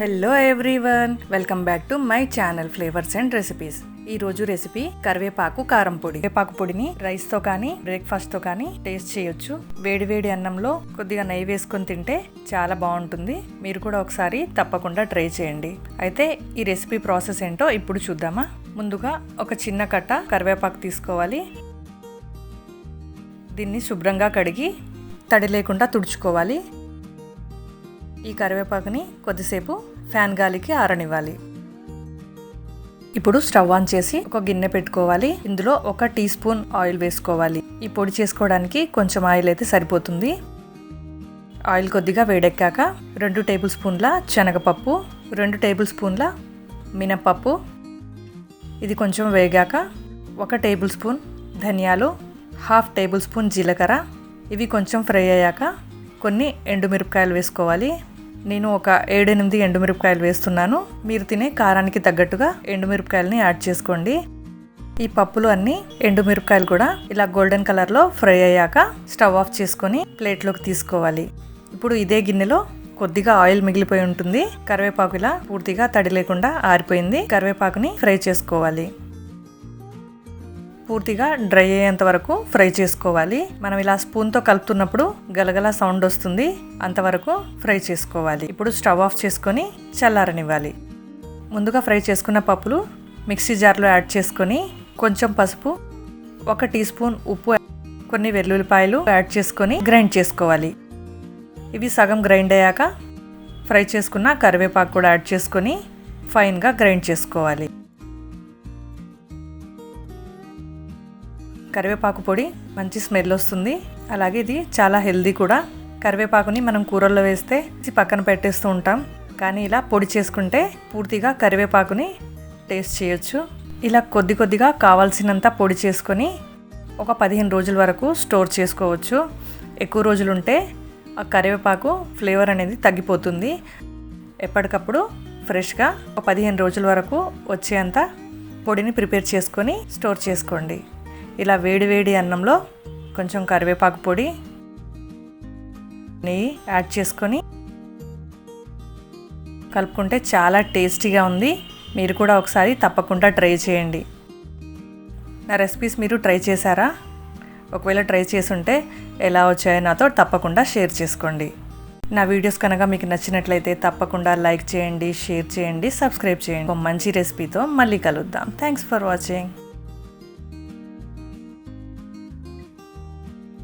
Hello everyone welcome back to my channel flavours and recipes ఈ రోజు recipe కరివేపాకు కారం పొడి. కరివేపాకు పొడిని రైస్తో కానీ బ్రేక్ఫాస్ట్తో కానీ టేస్ట్ చేయొచ్చు. వేడి వేడి అన్నంలో కొద్దిగా నెయ్యి వేసుకొని తింటే చాలా బాగుంటుంది. మీరు కూడా ఒకసారి తప్పకుండా ట్రై చేయండి. అయితే ఈ రెసిపీ ప్రాసెస్ ఏంటో ఇప్పుడు చూద్దామా? ముందుగా ఒక చిన్న కట్ట కరివేపాకు తీసుకోవాలి. దీన్ని శుభ్రంగా కడిగి తడి లేకుండా తుడుచుకోవాలి. ఈ కరివేపాకుని కొద్దిసేపు ఫ్యాన్ గాలికి ఆరనివ్వాలి. ఇప్పుడు స్టవ్ ఆన్ చేసి ఒక గిన్నె పెట్టుకోవాలి. ఇందులో ఒక టీ స్పూన్ ఆయిల్ వేసుకోవాలి. ఈ పొడి చేసుకోవడానికి కొంచెం ఆయిల్ అయితే సరిపోతుంది. ఆయిల్ కొద్దిగా వేడెక్కాక రెండు టేబుల్ స్పూన్ల శనగపప్పు రెండు టేబుల్ స్పూన్ల మినపప్పు ఇది కొంచెం వేగాక ఒక టేబుల్ స్పూన్ ధనియాలు హాఫ్ టేబుల్ స్పూన్ జీలకర్ర. ఇవి కొంచెం ఫ్రై అయ్యాక కొన్ని ఎండుమిరపకాయలు వేసుకోవాలి. నేను ఒక ఏడెనిమిది ఎండుమిరపకాయలు వేస్తున్నాను. మీరు తినే కారానికి తగ్గట్టుగా ఎండుమిరపకాయలని యాడ్ చేసుకోండి. ఈ పప్పులు అన్ని ఎండుమిరపకాయలు కూడా ఇలా గోల్డెన్ కలర్లో ఫ్రై అయ్యాక స్టవ్ ఆఫ్ చేసుకొని ప్లేట్లోకి తీసుకోవాలి. ఇప్పుడు ఇదే గిన్నెలో కొద్దిగా ఆయిల్ మిగిలిపోయి ఉంటుంది. కరివేపాకు ఇలా పూర్తిగా తడి లేకుండా ఆరిపోయింది. కరివేపాకుని ఫ్రై చేసుకోవాలి. పూర్తిగా డ్రై అయ్యేంత వరకు ఫ్రై చేసుకోవాలి. మనం ఇలా స్పూన్తో కలుపుతున్నప్పుడు గలగల సౌండ్ వస్తుంది. అంతవరకు ఫ్రై చేసుకోవాలి. ఇప్పుడు స్టవ్ ఆఫ్ చేసుకొని చల్లారనివ్వాలి. ముందుగా ఫ్రై చేసుకున్న పప్పులు మిక్సీ జార్లో యాడ్ చేసుకొని కొంచెం పసుపు ఒక టీ స్పూన్ ఉప్పు కొన్ని వెల్లుల్లిపాయలు యాడ్ చేసుకొని గ్రైండ్ చేసుకోవాలి. ఇవి సగం గ్రైండ్ అయ్యాక ఫ్రై చేసుకున్న కరివేపాకు కూడా యాడ్ చేసుకొని ఫైన్గా గ్రైండ్ చేసుకోవాలి. కరివేపాకు పొడి మంచి స్మెల్ వస్తుంది. అలాగే ఇది చాలా హెల్దీ కూడా. కరివేపాకుని మనం కూరల్లో వేస్తే పక్కన పెట్టేస్తూ ఉంటాం. కానీ ఇలా పొడి చేసుకుంటే పూర్తిగా కరివేపాకుని టేస్ట్ చేయొచ్చు. ఇలా కొద్ది కొద్దిగా కావాల్సినంత పొడి చేసుకొని ఒక పదిహేను రోజుల వరకు స్టోర్ చేసుకోవచ్చు. ఎక్కువ రోజులు ఉంటే ఆ కరివేపాకు ఫ్లేవర్ అనేది తగ్గిపోతుంది. ఎప్పటికప్పుడు ఫ్రెష్గా ఒక పదిహేను రోజుల వరకు వచ్చేంత పొడిని ప్రిపేర్ చేసుకొని స్టోర్ చేసుకోండి. ఇలా వేడి వేడి అన్నంలో కొంచెం కరివేపాకు పొడి నెయ్యి యాడ్ చేసుకొని కలుపుకుంటే చాలా టేస్టీగా ఉంది. మీరు కూడా ఒకసారి తప్పకుండా ట్రై చేయండి. నా రెసిపీస్ మీరు ట్రై చేశారా? ఒకవేళ ట్రై చేసుంటే ఎలా వచ్చాయో నాతో తప్పకుండా షేర్ చేసుకోండి. నా వీడియోస్ కనుక మీకు నచ్చినట్లయితే తప్పకుండా లైక్ చేయండి షేర్ చేయండి సబ్స్క్రైబ్ చేయండి. ఒక మంచి రెసిపీతో మళ్ళీ కలుద్దాం. Thanks for watching.